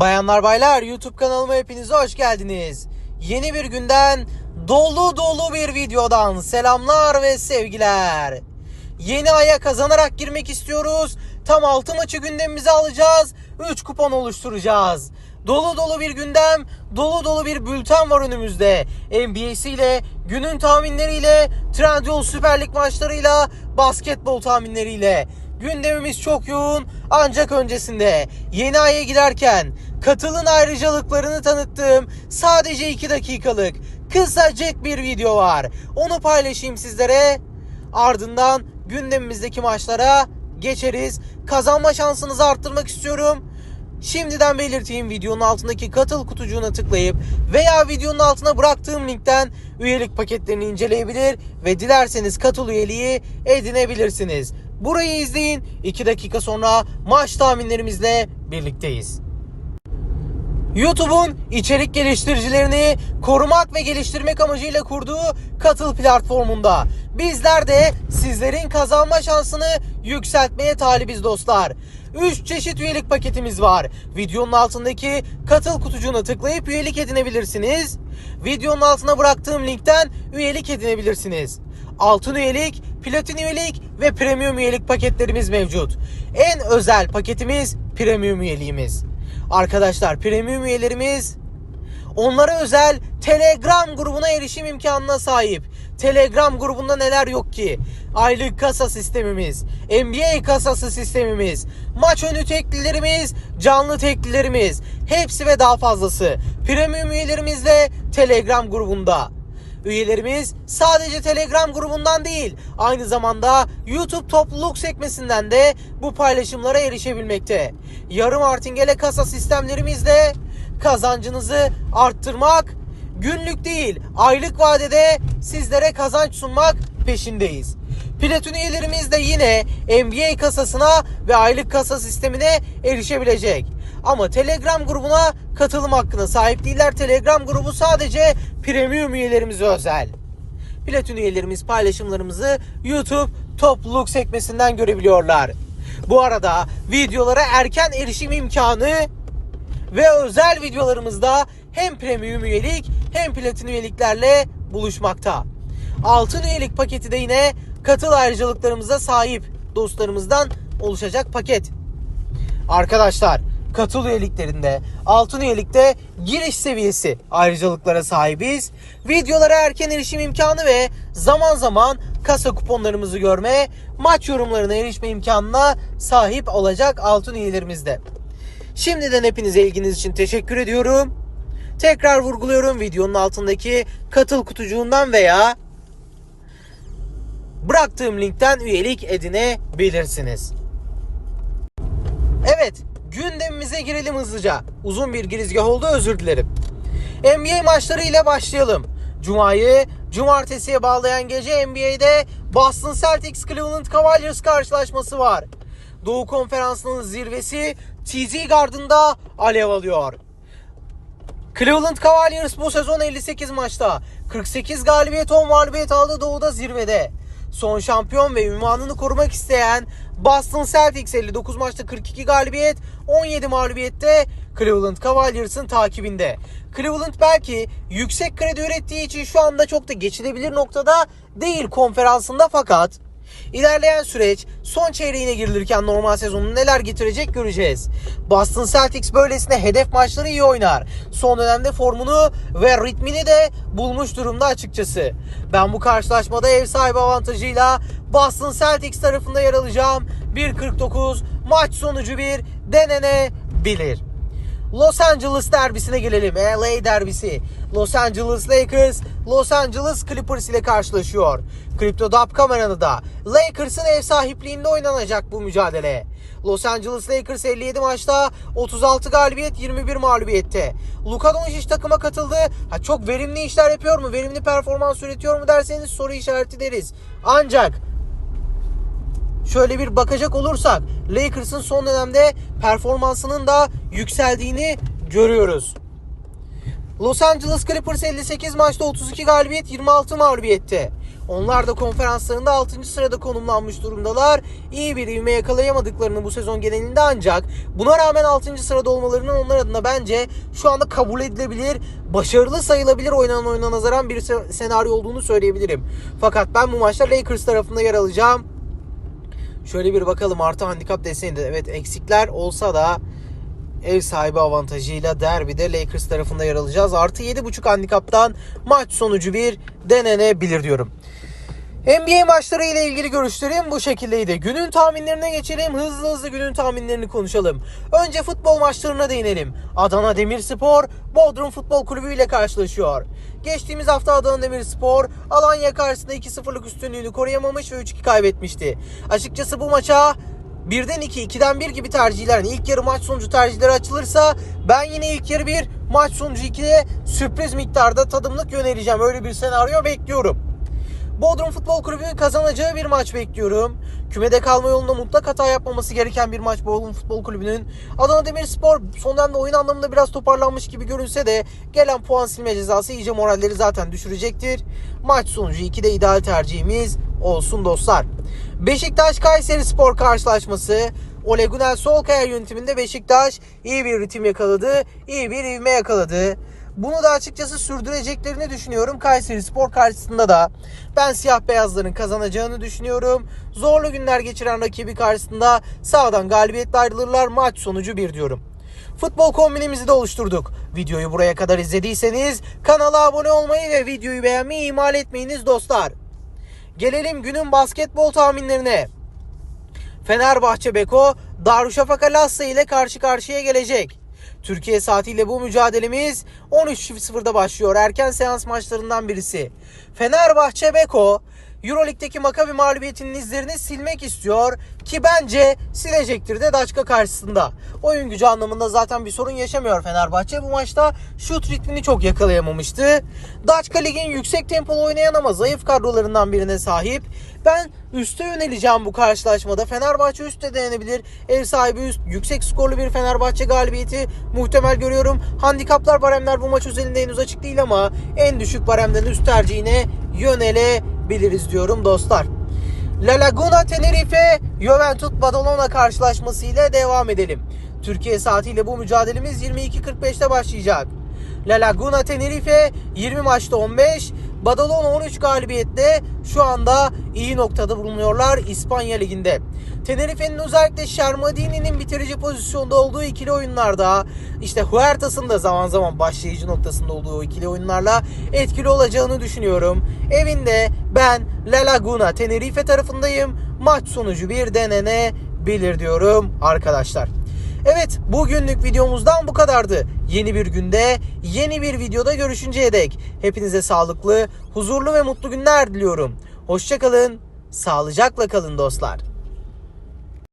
Bayanlar baylar YouTube kanalıma hepiniz hoş geldiniz. Yeni bir günden dolu dolu bir videodan selamlar ve sevgiler. Yeni aya kazanarak girmek istiyoruz. Tam 6 maçı gündemimize alacağız. 3 kupon oluşturacağız. Dolu dolu bir gündem, dolu dolu bir bülten var önümüzde. NBA'siyle, günün tahminleriyle, Trendyol Süper Lig maçlarıyla, basketbol tahminleriyle. Gündemimiz çok yoğun ancak öncesinde yeni aya girerken katılın ayrıcalıklarını tanıttığım sadece 2 dakikalık kısacık bir video var. Onu paylaşayım sizlere. Ardından gündemimizdeki maçlara geçeriz. Kazanma şansınızı arttırmak istiyorum. Şimdiden belirteyim videonun altındaki katıl kutucuğuna tıklayıp veya videonun altına bıraktığım linkten üyelik paketlerini inceleyebilir ve dilerseniz katıl üyeliği edinebilirsiniz. Burayı izleyin. 2 dakika sonra maç tahminlerimizle birlikteyiz. YouTube'un içerik geliştiricilerini korumak ve geliştirmek amacıyla kurduğu Katıl platformunda bizler de sizlerin kazanma şansını yükseltmeye talibiz dostlar. 3 çeşit üyelik paketimiz var. Videonun altındaki katıl kutucuğuna tıklayıp üyelik edinebilirsiniz. Videonun altına bıraktığım linkten üyelik edinebilirsiniz. Altın üyelik, platin üyelik ve premium üyelik paketlerimiz mevcut. En özel paketimiz premium üyeliğimiz. Arkadaşlar premium üyelerimiz onlara özel Telegram grubuna erişim imkanına sahip. Telegram grubunda neler yok ki? Aylık kasa sistemimiz, NBA kasası sistemimiz, maç önü teklilerimiz, canlı teklilerimiz, hepsi ve daha fazlası. Premium üyelerimizle Telegram grubunda. Üyelerimiz sadece Telegram grubundan değil, aynı zamanda YouTube topluluk sekmesinden de bu paylaşımlara erişebilmekte. Yarım martingale kasa sistemlerimizle kazancınızı arttırmak, günlük değil aylık vadede sizlere kazanç sunmak peşindeyiz. Platin üyelerimiz de yine NBA kasasına ve aylık kasa sistemine erişebilecek. Ama Telegram grubuna katılım hakkına sahip değiller. Telegram grubu sadece premium üyelerimize özel. Platin üyelerimiz paylaşımlarımızı YouTube topluluk sekmesinden görebiliyorlar. Bu arada videolara erken erişim imkanı ve özel videolarımızda hem premium üyelik hem platin üyeliklerle buluşmakta. Altın üyelik paketi de yine katıl ayrıcalıklarımıza sahip dostlarımızdan oluşacak paket. Arkadaşlar katıl üyeliklerinde altın üyelikte giriş seviyesi ayrıcalıklara sahibiz. Videolara erken erişim imkanı ve zaman zaman kasa kuponlarımızı görme, maç yorumlarına erişme imkanına sahip olacak altın üyelerimizde. Şimdiden hepinize ilginiz için teşekkür ediyorum. Tekrar vurguluyorum videonun altındaki katıl kutucuğundan veya bıraktığım linkten üyelik edinebilirsiniz. Evet, gündemimize girelim hızlıca. Uzun bir girizgah oldu, özür dilerim. NBA maçları ile başlayalım. Cuma'yı cumartesiye bağlayan gece NBA'de Boston Celtics Cleveland Cavaliers karşılaşması var. Doğu Konferansı'nın zirvesi TD Garden'da alev alıyor. Cleveland Cavaliers bu sezon 58 maçta 48 galibiyet 10 mağlubiyet aldı Doğu'da zirvede. Son şampiyon ve ünvanını korumak isteyen Boston Celtics 59 maçta 42 galibiyet 17 mağlubiyette Cleveland Cavaliers'ın takibinde. Cleveland belki yüksek kredi ürettiği için şu anda çok da geçilebilir noktada değil konferansında fakat İlerleyen süreç son çeyreğine girilirken normal sezonun neler getirecek göreceğiz. Boston Celtics böylesine hedef maçları iyi oynar. Son dönemde formunu ve ritmini de bulmuş durumda açıkçası. Ben bu karşılaşmada ev sahibi avantajıyla Boston Celtics tarafında yer alacağım. 1.49 maç sonucu bir denenebilir. Los Angeles derbisine gelelim. LA derbisi. Los Angeles Lakers Los Angeles Clippers ile karşılaşıyor. Crypto.com arenada Lakers'ın ev sahipliğinde oynanacak bu mücadele. Los Angeles Lakers 57 maçta 36 galibiyet 21 mağlubiyette. Luka Doncic takıma katıldı. Ha, çok verimli işler yapıyor mu? Verimli performans üretiyor mu derseniz soru işareti deriz. Ancak şöyle bir bakacak olursak Lakers'ın son dönemde performansının da yükseldiğini görüyoruz. Los Angeles Clippers 58 maçta 32 galibiyet 26 mağlubiyette. Onlar da konferanslarında 6. sırada konumlanmış durumdalar. İyi bir ivme yakalayamadıklarını bu sezon genelinde ancak buna rağmen 6. sırada olmalarının onlar adına bence şu anda kabul edilebilir, başarılı sayılabilir oynanan oyuna nazaran bir se- senaryo olduğunu söyleyebilirim. Fakat ben bu maçta Lakers tarafında yer alacağım. Şöyle bir bakalım artı handikap desteğinde. Evet eksikler olsa da ev sahibi avantajıyla derbide Lakers tarafında yer alacağız. Artı 7.5 handikaptan maç sonucu bir denenebilir diyorum. NBA maçları ile ilgili görüşlerim bu şekildeydi. Günün tahminlerine geçelim. Hızlı hızlı günün tahminlerini konuşalım. Önce futbol maçlarına değinelim. Adana Demirspor Bodrum Futbol Kulübü ile karşılaşıyor. Geçtiğimiz hafta Adana Demirspor Alanya karşısında 2-0'lık üstünlüğünü koruyamamış ve 3-2 kaybetmişti. Açıkçası bu maça birden 2, 2'den 1 gibi tercihler, yani ilk yarı maç sonucu tercihleri açılırsa ben yine ilk yarı 1, maç sonucu 2'de sürpriz miktarda tadımlık yöneleceğim. Öyle bir senaryo bekliyorum. Bodrum Futbol Kulübü'nün kazanacağı bir maç bekliyorum. Kümede kalma yolunda mutlak hata yapmaması gereken bir maç Bodrum Futbol Kulübü'nün. Adana Demirspor son dönemde oyun anlamında biraz toparlanmış gibi görünse de gelen puan silme cezası iyice moralleri zaten düşürecektir. Maç sonucu 2'de ideal tercihimiz olsun dostlar. Beşiktaş Kayseri Spor karşılaşması. Ole Gunnar Solskjaer yönetiminde Beşiktaş iyi bir ritim yakaladı, iyi bir ivme yakaladı. Bunu da açıkçası sürdüreceklerini düşünüyorum. Kayseri Spor karşısında da ben siyah beyazların kazanacağını düşünüyorum. Zorlu günler geçiren rakibi karşısında sağdan galibiyetle ayrılırlar. Maç sonucu bir diyorum. Futbol kombinimizi de oluşturduk. Videoyu buraya kadar izlediyseniz kanala abone olmayı ve videoyu beğenmeyi ihmal etmeyiniz dostlar. Gelelim günün basketbol tahminlerine. Fenerbahçe Beko Darüşşafaka Lassa ile karşı karşıya gelecek. Türkiye saatiyle bu mücadelemiz 13.00'da başlıyor. Erken seans maçlarından birisi. Fenerbahçe Beko Euroleague'deki Maccabi mağlubiyetinin izlerini silmek istiyor ki bence silecektir de Daçka karşısında. Oyun gücü anlamında zaten bir sorun yaşamıyor Fenerbahçe. Bu maçta şut ritmini çok yakalayamamıştı. Daçka ligin yüksek tempolu oynayan ama zayıf kadrolarından birine sahip. Ben üste yöneleceğim bu karşılaşmada. Fenerbahçe üstte denenebilir. Ev sahibi üst, yüksek skorlu bir Fenerbahçe galibiyeti muhtemel görüyorum. Handikaplar baremler bu maç özelinde henüz açık değil ama en düşük baremden üst tercihine yönelebiliriz diyorum dostlar. La Laguna Tenerife Juventus Badalona karşılaşması ile devam edelim. Türkiye saatiyle bu mücadelemiz 22.45'te başlayacak. La Laguna Tenerife 20 maçta 15, Badalona 13 galibiyetle şu anda iyi noktada bulunuyorlar İspanya Ligi'nde. Tenerife'nin özellikle Şermadini'nin bitirici pozisyonda olduğu ikili oyunlarda işte Huertas'ın da zaman zaman başlayıcı noktasında olduğu ikili oyunlarla etkili olacağını düşünüyorum. Evinde ben La Laguna Tenerife tarafındayım. Maç sonucu bir denenebilir diyorum arkadaşlar. Evet bugünlük videomuzdan bu kadardı. Yeni bir günde yeni bir videoda görüşünceye dek hepinize sağlıklı, huzurlu ve mutlu günler diliyorum. Hoşçakalın, sağlıcakla kalın dostlar.